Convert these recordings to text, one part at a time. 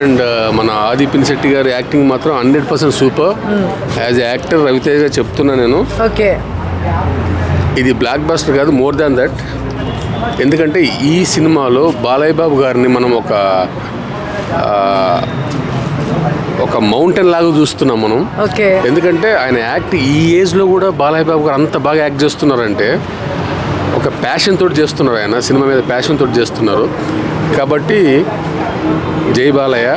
And మన ఆది పినిశెట్టి గారి యాక్టింగ్ మాత్రం hundred percent super. As actor Ravi Teja చెప్తున్నా నేను. ఓకే. ఇది బ్లాక్ బస్టర్ కాదు మోర్ దాన్ దట్ ఎందుకంటే ఈ సినిమాలో బాలయ్య బాబు గారిని మనం ఒక ఆ, ఒక మౌంటైన్ లాగా చూస్తున్నాం మనం. ఓకే. ఎందుకంటే ఆయన యాక్ట్ ఈ ఏజ్లో కూడా బాలయ్య బాబు గారు అంత బాగా యాక్ట్ చేస్తున్నారంటే ఒక ప్యాషన్ తోటి చేస్తున్నారు ఆయన సినిమా మీద ప్యాషన్ తోటి చేస్తున్నారు. కాబట్టి జై బాలయ్య.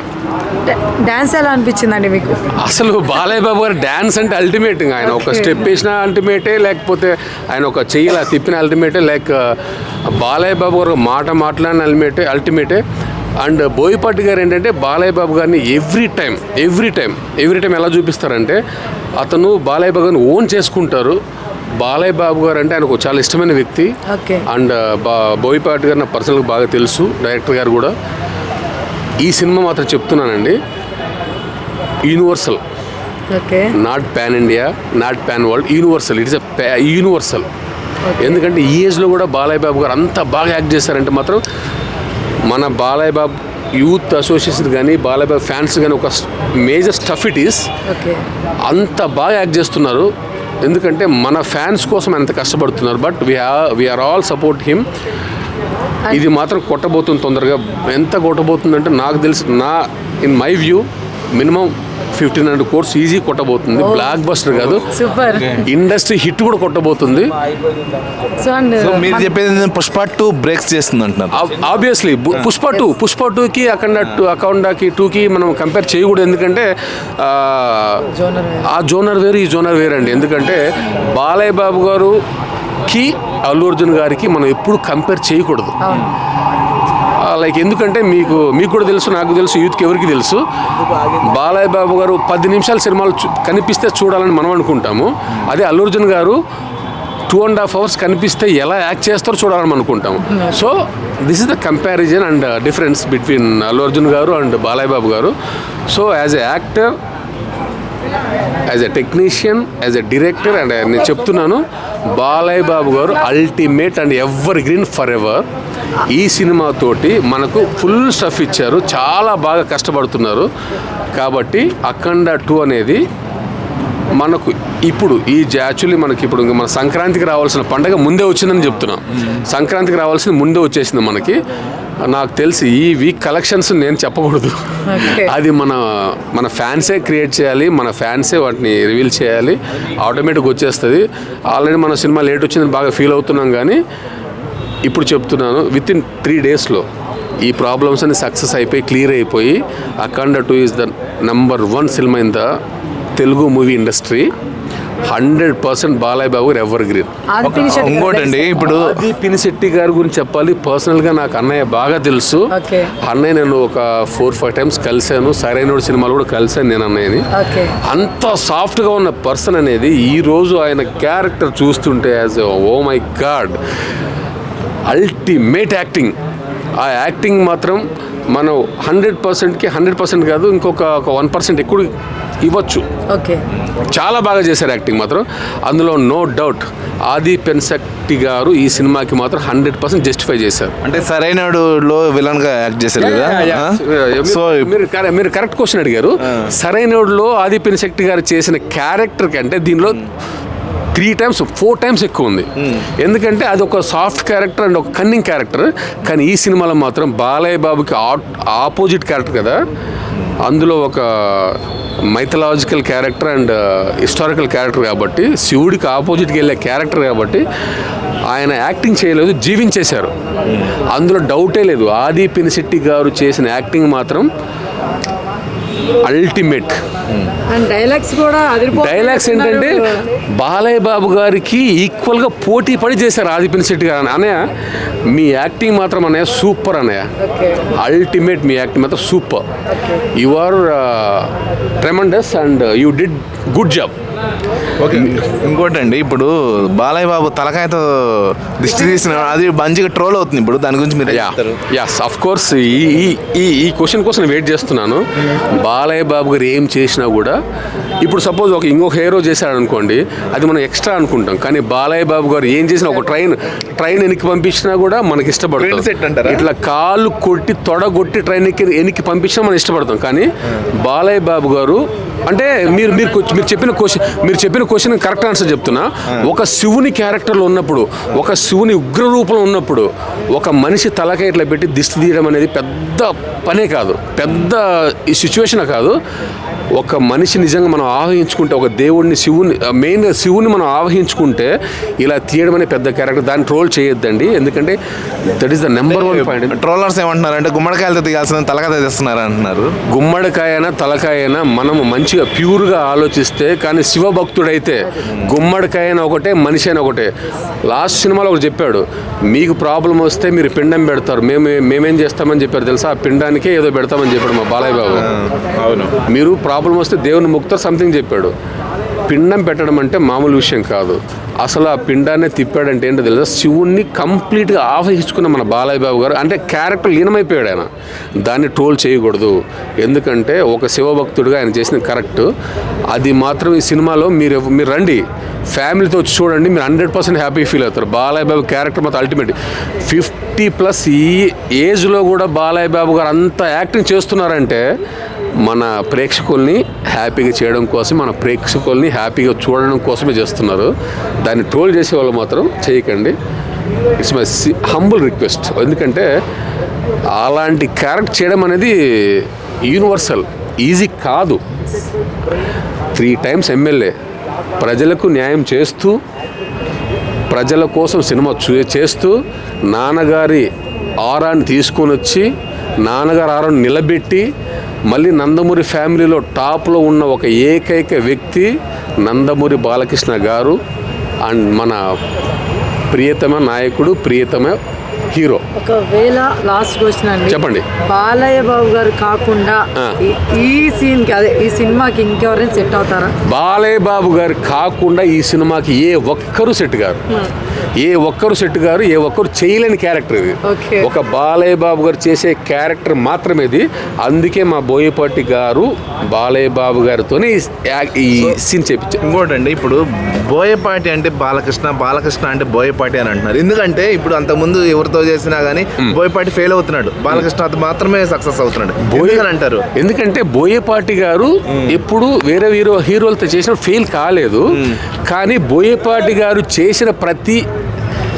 డాన్స్ ఎలా అనిపించిందండి మీకు? అసలు బాలయ్య బాబు గారు డ్యాన్స్ అంటే అల్టిమేట్ ఆయన ఒక. స్టెప్ వేసిన అల్టిమేటే లేకపోతే ఆయన ఒక చెయ్యిలా తిప్పిన అల్టిమేటే లైక్ బాలయ్య బాబు గారు మాట మాట్లాడిన అల్టిమేటే అల్టిమేటే అండ్ బోయపాటి గారు ఏంటంటే బాలయ్య బాబు గారిని every time every time every time ఎలా చూపిస్తారంటే అతను బాలయ్య బాబు గారిని ఓన్ చేసుకుంటారు. బాలయ్య బాబు గారు అంటే ఆయనకు చాలా ఇష్టమైన వ్యక్తి. ఓకే. అండ్ బా బోయపాటి గారు నాకు పర్సనల్గా బాగా తెలుసు డైరెక్టర్ గారు కూడా. ఈ సినిమా మాత్రం చెప్తున్నానండి. Universal okay. Not pan India not pan world universal it's a universal ఎందుకంటే ఈ ఏజ్లో కూడా బాలయ్య బాబు గారు అంత బాగా యాక్ట్ చేశారంటే మాత్రం మన బాలయ్య బాబు యూత్ అసోసియేషన్ కానీ బాలయ్య బాబు ఫ్యాన్స్ కానీ ఒక మేజర్ స్టఫ్ ఇట్ ఈస్. అంత బాగా యాక్ట్ చేస్తున్నారు. ఎందుకంటే మన ఫ్యాన్స్ కోసం ఎంత కష్టపడుతున్నారు but we are all support him ఇది మాత్రం కొట్టబోతుంది తొందరగా. ఎంత కొట్టబోతుందంటే నాకు తెలిసి నా in my view minimum fifteen hundred crores easy కొట్టబోతుంది. Blockbuster కాదు. సూపర్. ఇండస్ట్రీ హిట్ కూడా కొట్టబోతుంది. సో అండ్ సో మీరు చెప్పేది పుష్ప టూ బ్రేక్స్ చేస్తుంది అంటున్నారు ఆబ్వియస్లీ పుష్ప టూ పుష్ప టూకి అఖండ టూ అఖండకి టూకి మనం కంపేర్ చేయకూడదు. ఎందుకంటే ఆ, జోనర్ వేరు. ఈ జోనర్ వేరు అండి ఎందుకంటే బాలయ్య బాబు గారుకి అల్లు అర్జున్ గారికి మనం ఎప్పుడు కంపేర్ చేయకూడదు. లైక్ ఎందుకంటే మీకు మీకు కూడా తెలుసు నాకు తెలుసు యూత్కి ఎవరికి తెలుసు. బాలయ్య బాబు గారు పది నిమిషాల సినిమాలు కనిపిస్తే చూడాలని మనం అనుకుంటాము. అదే అల్లు అర్జున్ గారు టూ అండ్ హాఫ్ అవర్స్ కనిపిస్తే ఎలా యాక్ట్ చేస్తారో చూడాలని అనుకుంటాము. So this is the comparison and difference between Allu Arjun garu and Balayya Babu garu. So as a actor as a technician as a director and నేను చెప్తున్నాను Balayya Babu garu ultimate and evergreen forever ఈ సినిమాతోటి మనకు full stuff ఇచ్చారు. చాలా బాగా కష్టపడుతున్నారు. కాబట్టి అఖండ టూ అనేది మనకు ఇప్పుడు ఈ యాక్చువల్లీ మనకి ఇప్పుడు మన సంక్రాంతికి రావాల్సిన పండగ ముందే వచ్చిందని చెప్తున్నాం. సంక్రాంతికి రావాల్సింది ముందే వచ్చేసింది మనకి. నాకు తెలిసి ఈ వీక్ కలెక్షన్స్ నేను చెప్పకూడదు. అది మన మన ఫ్యాన్సే క్రియేట్ చేయాలి మన ఫ్యాన్సే వాటిని రివీల్ చేయాలి ఆటోమేటిక్ వచ్చేస్తుంది. ఆల్రెడీ మన సినిమా లేట్ వచ్చిందని బాగా ఫీల్ అవుతున్నాం కానీ ఇప్పుడు చెప్తున్నాను విత్ ఇన్ త్రీ డేస్లో ఈ ప్రాబ్లమ్స్ అన్ని సక్సెస్ అయిపోయి క్లియర్ అయిపోయి Akhanda two is the number one cinema in the Telugu movie industry hundred percent Balayya Babu evergreen? ఇంకోటండి ఇప్పుడు ఆది పినిశెట్టి గారి గురించి చెప్పాలి. పర్సనల్గా నాకు అన్నయ్య బాగా తెలుసు. ఓకే. అన్నయ్య నేను ఒక ఫోర్ ఫైవ్ టైమ్స్ కలిశాను. సరైనోడు సినిమాలు కూడా కలిశాను నేను అన్నయ్యని. ఓకే. అంత సాఫ్ట్గా ఉన్న పర్సన్ అనేది ఈ రోజు ఆయన క్యారెక్టర్ చూస్తుంటే as oh my god ultimate acting. ఆ యాక్టింగ్ మాత్రం మనం హండ్రెడ్ పర్సెంట్కి హండ్రెడ్ పర్సెంట్ కాదు ఇంకొక ఒక వన్ పర్సెంట్ ఎక్కువ ఇవ్వచ్చు. ఓకే. చాలా బాగా చేశారు యాక్టింగ్ మాత్రం. అందులో నో డౌట్ ఆది పెన్శెట్టి గారు ఈ సినిమాకి మాత్రం హండ్రెడ్ పర్సెంట్ జస్టిఫై చేశారు. అంటే సరైనడులో విలన్గా యాక్ట్ చేశారు కదా? సో మీరు- మీరు కరె- మీరు కరెక్ట్ క్వశ్చన్ అడిగారు. సరైనలో ఆది పెన్శెట్టి గారు చేసిన క్యారెక్టర్ కంటే దీనిలో త్రీ టైమ్స్ ఫోర్ టైమ్స్ ఎక్కువ ఉంది. ఎందుకంటే అది ఒక సాఫ్ట్ క్యారెక్టర్ అండ్ ఒక కన్నింగ్ క్యారెక్టర్. కానీ ఈ సినిమాలో మాత్రం బాలయ్య బాబుకి ఆపోజిట్ క్యారెక్టర్ కదా. అందులో ఒక mythological character and historical character కాబట్టి శివుడికి ఆపోజిట్కి వెళ్ళే క్యారెక్టర్ కాబట్టి ఆయన యాక్టింగ్ చేయలేదు జీవించేశారు. అందులో డౌటే లేదు. ఆది పినిశెట్టి గారు చేసిన యాక్టింగ్ మాత్రం అల్టిమేట్ డైలాగ్స్ కూడా డైలాగ్స్ ఏంటంటే బాలయ్య బాబు గారికి ఈక్వల్గా పోటీ పడి చేశారు ఆది పినిశెట్టి గారు. అన్నయ్య మీ యాక్టింగ్ మాత్రం అన్నయ్య సూపర్ అన్నయ్య. అల్టిమేట్ మీ యాక్టింగ్ మాత్రం super. You are tremendous and you did good job okay. ఇంకోటండి ఇప్పుడు బాలయ్య బాబు తలకాయతో దిష్టి తీసిన అది మంచిగా ట్రోల్ అవుతుంది ఇప్పుడు దాని గురించి మీరు? యస్ అఫ్ కోర్స్ ఈ ఈ- ఈ ఈ క్వశ్చన్ కోసం వెయిట్ చేస్తున్నాను. బాలయ్య బాబు గారు ఏం చేసినా కూడా ఇప్పుడు సపోజ్ ఒక ఇంకొక హీరో చేశాడు అనుకోండి అది మనం ఎక్స్ట్రా అనుకుంటాం. కానీ బాలయ్య బాబు గారు ఏం చేసినా ఒక ట్రైన్ ట్రైన్ వెనక్కి పంపించినా కూడా మనకి ఇష్టపడతాం. అంటారా? ఇట్లా కాళ్ళు కొట్టి తొడగొట్టి ట్రైన్ ఎక్కి వెనక్కి పంపించినా మనం ఇష్టపడతాం. కానీ బాలయ్య బాబు గారు అంటే మీరు మీరు మీరు చెప్పిన క్వశ్చన్ మీరు చెప్పిన క్వశ్చన్ కరెక్ట్ ఆన్సర్ చెప్తున్నా. ఒక శివుని క్యారెక్టర్లో ఉన్నప్పుడు ఒక శివుని ఉగ్ర రూపంలో ఉన్నప్పుడు ఒక మనిషి తలకాయ ఇట్లా పెట్టి దిష్టి తీయడం అనేది పెద్ద పనే కాదు. పెద్ద ఈ సిచ్యువేషన్ కాదు. ఒక మనిషి నిజంగా మనం ఆవహించుకుంటే ఒక దేవుడిని శివుని మెయిన్గా శివుని మనం ఆవహించుకుంటే ఇలా తీయడం అనే పెద్ద క్యారెక్టర్ దాన్ని ట్రోల్ చేయొద్దండి. ఎందుకంటే that is the number one point trollers ఏమంటున్నారు అంటే గుమ్మడికాయలతో తీయాల్సిన తలకాయ తెస్తున్నారు అంటున్నారు. గుమ్మడికాయన తలకాయన మనము మంచిగా ప్యూర్గా ఆలోచిస్తే కానీ శివభక్తుడైతే గుమ్మడికాయన ఒకటే మనిషి అయిన ఒకటే లాస్ట్ సినిమాలో ఒకటి చెప్పాడు మీకు ప్రాబ్లం వస్తే మీరు పిండం పెడతారు. మేము మేమేం చేస్తామని చెప్పారు తెలుసా? ఆ పిండానికే ఏదో పెడతామని చెప్పాడు మా బాలయ్య బాబు. అవును. మీరు ప్రాబ్లం వస్తే దేవుని ముక్త సంథింగ్ చెప్పాడు. పిండం పెట్టడం అంటే మామూలు విషయం కాదు. అసలు ఆ పిండాన్ని తిప్పాడంటే ఏంటో తెలుసా? శివుణ్ణి కంప్లీట్గా ఆవహించుకున్న మన బాలయ్య బాబు గారు అంటే క్యారెక్టర్ లీనమైపోయాడు ఆయన. దాన్ని ట్రోల్ చేయకూడదు. ఎందుకంటే ఒక శివభక్తుడిగా ఆయన చేసిన కరెక్ట్ అది మాత్రం ఈ సినిమాలో మీరు మీరు రండి. ఫ్యామిలీతో వచ్చి చూడండి మీరు హండ్రెడ్ పర్సెంట్ హ్యాపీ ఫీల్ అవుతారు. బాలయ్య బాబు క్యారెక్టర్ మాత్రం అల్టిమేట్ ఫిఫ్టీ ప్లస్ ఈ ఏజ్లో కూడా బాలయ్య బాబు గారు అంత యాక్టింగ్ చేస్తున్నారంటే మన ప్రేక్షకుల్ని హ్యాపీగా చేయడం కోసం మన ప్రేక్షకుల్ని హ్యాపీగా చూడడం కోసమే చేస్తున్నారు. దాన్ని ట్రోల్ చేసే వాళ్ళు మాత్రం చేయకండి. ఇట్స్ మై హంబుల్ రిక్వెస్ట్ ఎందుకంటే అలాంటి క్యారెక్ట్ చేయడం అనేది యూనివర్సల్ ఈజీ కాదు. త్రీ టైమ్స్ ఎమ్మెల్యే ప్రజలకు న్యాయం చేస్తూ ప్రజల కోసం సినిమా చూ చేస్తూ నాన్నగారి ఆరాన్ని తీసుకొని వచ్చి నాన్నగారి ఆరాన్ని నిలబెట్టి మళ్ళీ నందమూరి ఫ్యామిలీలో టాప్లో ఉన్న ఒక ఏకైక వ్యక్తి నందమూరి బాలకృష్ణ గారు అండ్ మన ప్రియతమ నాయకుడు ప్రియతమ హీరో. ఒకవేళ లాస్ట్ క్వశ్చన్ అండి. చెప్పండి. బాలయ్య బాబు గారు కాకుండా. ఈ- సీన్కి అదే ఈ సినిమాకి ఇంకెవరైనా సెట్ అవుతారా? బాలయ్య బాబు గారు కాకుండా ఈ సినిమాకి ఏ ఒక్కరు సెట్ గారు ఏ ఒక్కరు సెట్ గారు ఏ ఒక్కరు చేయలేని క్యారెక్టర్ ఇది. ఒక బాలయ్య బాబు గారు చేసే క్యారెక్టర్ మాత్రమే ఇది. అందుకే మా బోయపాటి గారు బాలయ్య బాబు గారితోనే ఈ సీన్ చేపించారు ఇంకోటండి ఇప్పుడు బోయపాటి అంటే బాలకృష్ణ బాలకృష్ణ అంటే బోయపాటి అని అంటున్నారు. ఎందుకంటే ఇప్పుడు అంతకుముందు ఎవరితో చేసినా కానీ బోయపాటి ఫెయిల్ అవుతున్నాడు. బాలకృష్ణ మాత్రమే సక్సెస్ అవుతున్నాడు. ఎందుకని అంటారు? ఎందుకంటే బోయపాటి గారు ఎప్పుడు వేరే హీరో హీరోలతో చేసిన ఫెయిల్ కాలేదు. కానీ బోయపాటి గారు చేసిన ప్రతి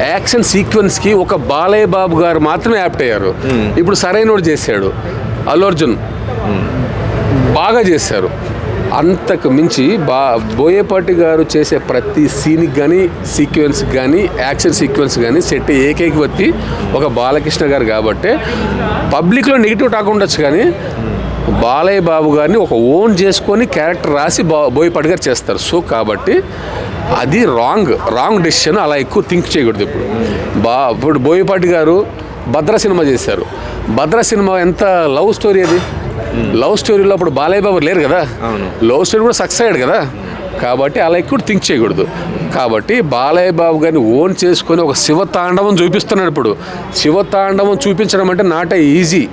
యాక్షన్ సీక్వెన్స్కి ఒక బాలయ్య బాబు గారు మాత్రమే యాప్ట్ అయ్యారు. ఇప్పుడు సరైనోడు చేశాడు. అల్లు అర్జున్. బాగా చేశారు. అంతకు మించి బా బోయపాటి గారు చేసే ప్రతి సీన్కి కానీ సీక్వెన్స్కి కానీ యాక్షన్ సీక్వెన్స్ కానీ సెట్ ఏకైక వ్యక్తి ఒక బాలకృష్ణ గారు కాబట్టి పబ్లిక్లో నెగిటివ్ టాక్ ఉండొచ్చు కానీ బాలయ్య బాబు గారిని ఒక ఓన్ చేసుకొని క్యారెక్టర్ రాసి బా బోయపాటి గారు చేస్తారు. సో కాబట్టి అది రాంగ్ రాంగ్ డెసిషన్ అలా ఎక్కువ థింక్ చేయకూడదు ఇప్పుడు. బా ఇప్పుడు బోయపాటి గారు భద్ర సినిమా చేశారు. భద్ర సినిమా ఎంత లవ్ స్టోరీ అది? లవ్ స్టోరీలో అప్పుడు బాలయ్య బాబు లేరు కదా. లవ్ స్టోరీ కూడా సక్సెస్ అయ్యాడు కదా? కాబట్టి అలా ఎక్కువ థింక్ చేయకూడదు. కాబట్టి బాలయ్య బాబు గారిని ఓన్ చేసుకొని ఒక శివతాండవం చూపిస్తున్నాడు ఇప్పుడు. శివతాండవం చూపించడం అంటే నాట్ ఈజీ.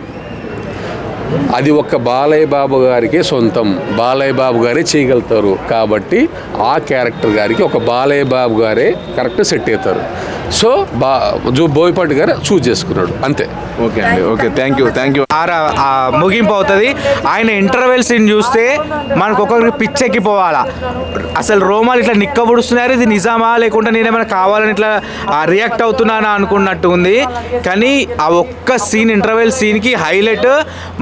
అది ఒక్క బాలయ్య బాబు గారికే సొంతం. బాలయ్య బాబు గారే చేయగలుగుతారు. కాబట్టి ఆ క్యారెక్టర్ గారికి ఒక బాలయ్య బాబు గారే కరెక్ట్ సెట్ అవుతారు. సో బా జో బోయపాటి గారు చూజ్ చేసుకున్నాడు. అంతే. ఓకే అండి. Okay thank you thank you ఆ ముగింపు అవుతుంది. ఆయన ఇంటర్వెల్ సీన్ చూస్తే మనకు ఒక్కొక్కరికి పిచ్చెక్కిపోవాలా. అసలు రోమాలు ఇట్లా నిక్కబుడుస్తున్నారు? ఇది నిజామా? లేకుంటే నేనేమైనా కావాలని ఇట్లా రియాక్ట్ అవుతున్నానా అనుకున్నట్టు ఉంది. కానీ ఆ ఒక్క సీన్ ఇంటర్వెల్ సీన్కి హైలైట్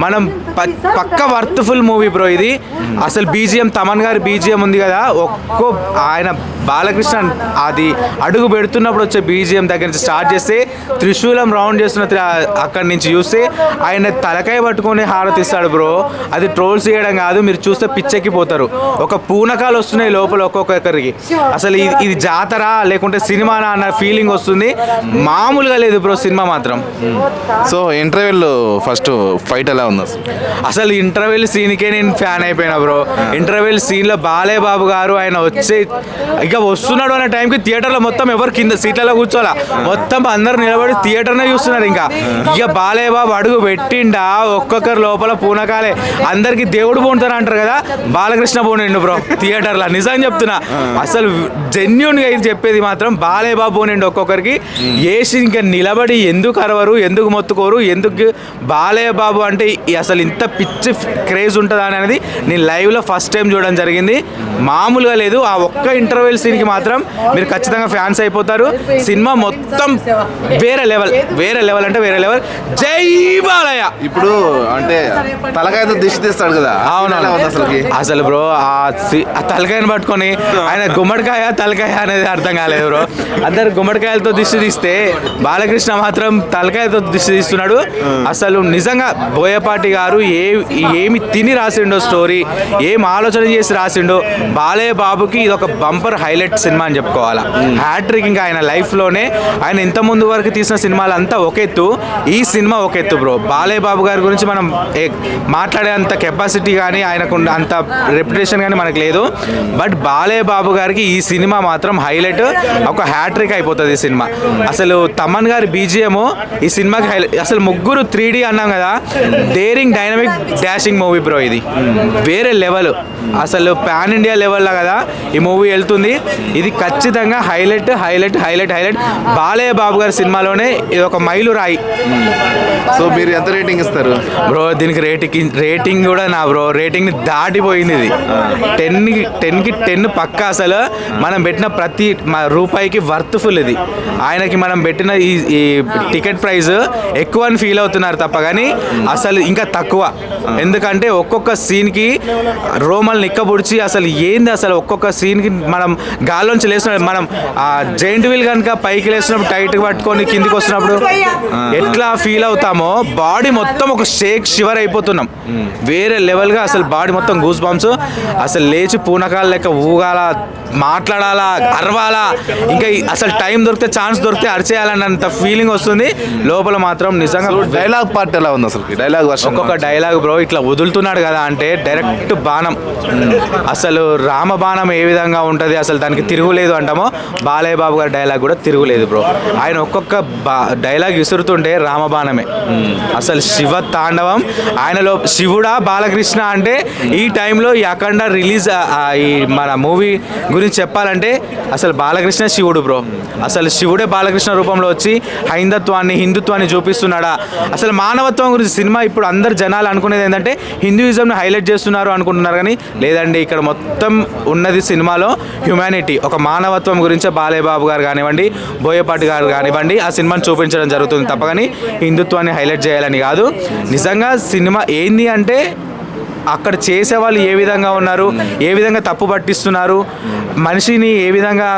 మనం ప- పక్క వర్త్ఫుల్ మూవీ బ్రో ఇది. అసలు బీజిఎం తమన్ గారి బీజిఎం ఉంది కదా. ఒక్కో ఆయన బాలకృష్ణ అది అడుగు పెడుతున్నప్పుడు వచ్చే బీజిఎం దగ్గర నుంచి స్టార్ట్ చేస్తే త్రిశూలం రౌండ్ చేస్తున్న అక్కడి నుంచి చూస్తే ఆయన తలకాయ పట్టుకొని హారతిస్తాడు బ్రో. అది ట్రోల్స్ చేయడం కాదు మీరు చూస్తే పిచ్చెక్కిపోతారు. ఒక పూనకాలు వస్తున్నాయి లోపల ఒక్కొక్కరికి అసలు ఇది ఇది జాతర లేకుంటే సినిమానా అన్న ఫీలింగ్ వస్తుంది. మామూలుగా లేదు బ్రో సినిమా మాత్రం. సో ఇంటర్వ్యూలో ఫస్ట్ ఫైట్ ఎలా ఉంది? అసలు ఇంటర్వెల్ సీన్కే నేను ఫ్యాన్ అయిపోయినా బ్రో. ఇంటర్వెల్ సీన్లో బాలే బాబు గారు ఆయన వచ్చే ఇక వస్తున్నాడు అనే టైంకి థియేటర్లో మొత్తం ఎవరు కింద సీట్లలో కూర్చోాలా మొత్తం అందరు నిలబడి థియేటర్నే చూస్తున్నారు ఇంకా. ఇక బాలే బాబు అడుగు పెట్టిండా ఒక్కొక్కరు లోపల పూనకాలే. అందరికి దేవుడు పోంటారు అంటారు కదా? బాలకృష్ణ పోనిండు బ్రో థియేటర్లో. నిజం చెప్తున్నా. అసలు జెన్యున్గా ఇది చెప్పేది మాత్రం బాలే బాబు పోనిండు ఒక్కొక్కరికి. వేసి ఇంకా నిలబడి ఎందుకు అరవరు ఎందుకు మొత్తుకోరు ఎందుకు బాలయ్య బాబు అంటే అసలు ఇంత పిచ్చి క్రేజ్ ఉంటుందా అనేది నేను లైవ్లో ఫస్ట్ టైం చూడడం జరిగింది. మామూలుగా లేదు ఆ ఒక్క ఇంటర్వెల్ సీన్కి మాత్రం మీరు ఖచ్చితంగా ఫ్యాన్స్ అయిపోతారు. సినిమా మొత్తం వేరే లెవెల్ వేరే లెవెల్ అంటే వేరే లెవెల్ జై బాలయ్య! ఇప్పుడు అంటే తలకాయతో దిష్టి తీస్తాడు కదా అవును అసలు బ్రో ఆ తలకాయని పట్టుకొని ఆయన గుమ్మడికాయ తలకాయ అనేది అర్థం కాలేదు బ్రో అందరు గుమ్మడికాయలతో దిష్టి తీస్తే బాలకృష్ణ మాత్రం తలకాయతో దిష్టి తీస్తున్నాడు. అసలు నిజంగా బోయపాటి గారు ఏ ఏమి తిని రాసిండో స్టోరీ ఏం ఆలోచన చేసి రాసిండో బాలయ్య బాబుకి ఇది ఒక బంపర్ హైలైట్ సినిమా అని చెప్పుకోవాలా. హ్యాట్రిక్ ఇంకా ఆయన లైఫ్లోనే ఆయన ఇంత ముందు వరకు తీసిన సినిమాలు అంతా ఒక ఎత్తు ఈ సినిమా ఒక ఎత్తు బ్రో. బాలయ్య బాబు గారి గురించి మనం మాట్లాడే అంత కెపాసిటీ కానీ ఆయనకు అంత రెప్యుటేషన్ కానీ మనకు లేదు. బట్ బాలయ్య బాబు గారికి ఈ సినిమా మాత్రం హైలైట్ ఒక హ్యాట్రిక్ అయిపోతుంది ఈ సినిమా. అసలు తమన్ గారి బీజిఎం ఈ సినిమాకి హైలైట్ అసలు ముగ్గురు త్రీ అన్నాం కదా they daring dynamic dashing movie bro ఇది. వేరే లెవెల్ అసలు పాన్ ఇండియా లెవెల్లో కదా ఈ మూవీ వెళ్తుంది. ఇది ఖచ్చితంగా highlight highlight highlight highlight Balayya Babu గారి సినిమాలోనే ఇది ఒక మైలు రాయి. సో మీరు ఎంత రేటింగ్ ఇస్తారు? బ్రో దీనికి రేటింగ్ రేటింగ్ కూడా నా బ్రో రేటింగ్ దాటిపోయింది ఇది. టెన్కి టెన్కి టెన్ పక్క అసలు. మనం పెట్టిన ప్రతి రూపాయికి వర్త్ఫుల్ ఇది. ఆయనకి మనం పెట్టిన ఈ ఈ టికెట్ ప్రైస్ ఎక్కువ అని ఫీల్ అవుతున్నారు తప్ప కానీ అసలు ఇంకా తక్కువ. ఎందుకంటే ఒక్కొక్క సీన్కి రోమల్ నిక్కబుడిచి అసలు ఏంది అసలు ఒక్కొక్క సీన్కి మనం గాల్లోంచి లేస్తున్నాడు మనం ఆ జైంట్ వీల్ కనుక పైకి లేస్తున్నప్పుడు టైట్ పట్టుకొని కిందికి వస్తున్నప్పుడు ఎట్లా ఫీల్ అవుతామో బాడీ మొత్తం ఒక షేక్ షివర్ అయిపోతున్నాం. వేరే లెవెల్గా అసలు బాడీ మొత్తం గూస్ బాంబ్స్ అసలు లేచి పూనకాల లెక్క ఊగాల మాట్లాడాలా అరవాలా. ఇంకా అసలు టైం దొరికితే ఛాన్స్ దొరికితే అరిచేయాలన్నంత ఫీలింగ్ వస్తుంది. లోపల మాత్రం నిజంగా డైలాగ్ పార్ట్ ఎలా ఉంది అసలు డైలాగ్ వర్షం ఒక్కొక్క డైలాగ్ బ్రో ఇట్లా వదులుతున్నాడు కదా అంటే డైరెక్ట్ బాణం. అసలు రామ బాణం ఏ విధంగా ఉంటుంది? అసలు దానికి తిరుగులేదు అంటామో బాలయ్య బాబు గారి డైలాగ్ కూడా తిరుగులేదు బ్రో ఆయన ఒక్కొక్క బా డైలాగ్ విసురుతుంటే రామబాణమే అసలు శివ తాండవం ఆయనలో శివుడా బాలకృష్ణ అంటే ఈ టైంలో ఈ అఖండ రిలీజ్ ఈ మన మూవీ గురించి చెప్పాలంటే అసలు బాలకృష్ణ శివుడు బ్రో అసలు శివుడే బాలకృష్ణ రూపంలో వచ్చి హైందత్వాన్ని హిందుత్వాన్ని చూపిస్తున్నాడా? అసలు మానవత్వం గురించి సినిమా ఇప్పుడు అందరు జనాలు అనుకునేది ఏంటంటే హిందూయిజంని హైలైట్ చేస్తున్నారు అనుకుంటున్నారు కానీ లేదండి ఇక్కడ మొత్తం ఉన్నది సినిమాలో హ్యుమానిటీ ఒక మానవత్వం గురించి బాలేబాబు గారు కానివ్వండి బోయపాటి గారు కానివ్వండి ఆ సినిమాని చూపించడం జరుగుతుంది తప్ప కానీ హిందుత్వాన్ని హైలైట్ చేయాలని కాదు. నిజంగా సినిమా ఏంది అంటే అక్కడ చేసే వాళ్ళు ఏ విధంగా ఉన్నారు? ఏ విధంగా తప్పు పట్టిస్తున్నారు? మనిషిని ఏ విధంగా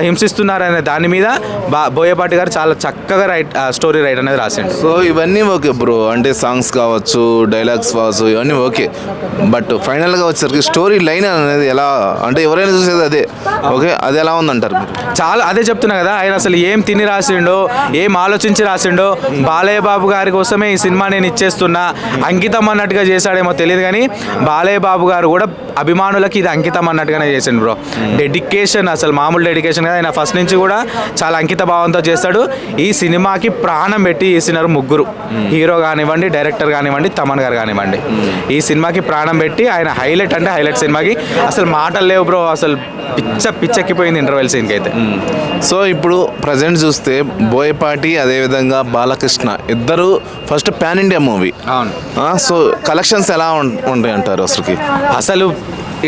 హింసిస్తున్నారు అనే దాని మీద బా బోయపాటి గారు చాలా చక్కగా రైట్ స్టోరీ రైట్ అనేది రాసిండు. సో ఇవన్నీ ఓకే బ్రో. అంటే సాంగ్స్ కావచ్చు డైలాగ్స్ కావచ్చు ఇవన్నీ ఓకే. బట్ ఫైనల్గా వచ్చేసరికి స్టోరీ లైన్ అనేది ఎలా అంటే ఎవరైనా చూసేది అదే. ఓకే? అది ఎలా ఉందంటారు చాలా అదే చెప్తున్నా కదా ఆయన అసలు ఏం తిని రాసిండో ఏం ఆలోచించి రాసిండో బాలయ్య బాబు గారి కోసమే ఈ సినిమా నేను ఇచ్చేస్తున్నా అంకితం అన్నట్టుగా చేశాడేమో తెలియదు కానీ బాలయ్య బాబు గారు కూడా అభిమానులకి ఇది అంకితం అన్నట్టుగానే చేసిండు బ్రో. డెడికేషన్ అసలు మామూలు డెడికేషన్ కదా. ఆయన ఫస్ట్ నుంచి కూడా చాలా అంకిత భావంతో చేస్తాడు. ఈ సినిమాకి ప్రాణం పెట్టి చేసినారు ముగ్గురు. హీరో కానివ్వండి డైరెక్టర్ కానివ్వండి తమన్ గారు కానివ్వండి. ఈ సినిమాకి ప్రాణం పెట్టి ఆయన హైలైట్ అంటే హైలైట్ సినిమాకి అసలు మాటలు లేవు బ్రో. అసలు పిచ్చ పిచ్చెక్కిపోయింది ఇంటర్వెల్ సీన్కి అయితే. సో ఇప్పుడు ప్రజెంట్ చూస్తే బోయపాటి అదేవిధంగా బాలకృష్ణ ఇద్దరు ఫస్ట్ పాన్ ఇండియా మూవీ అవును. సో కలెక్షన్స్ ఎలా ఉంటాయి అంటారు అసలుకి? అసలు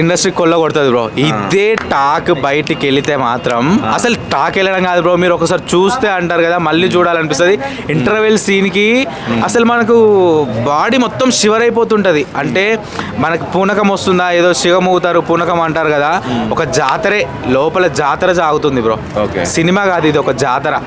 ఇండస్ట్రీ కొల్ల కొడుతుంది బ్రో. ఇదే టాక్ బయటికి వెళితే మాత్రం అసలు టాక్ వెళ్ళడం కాదు బ్రో. మీరు ఒకసారి చూస్తే అంటారు కదా మళ్ళీ చూడాలనిపిస్తుంది. ఇంటర్వెల్ సీన్కి అసలు మనకు బాడీ మొత్తం షివర్ అయిపోతుంటుంది అంటే మనకు పూనకం వస్తుందా ఏదో శివమూతారు పూనకం అంటారు కదా ఒక జాతరే లోపల జాతర సాగుతుంది బ్రో. సినిమా కాదు ఇది ఒక జాతర.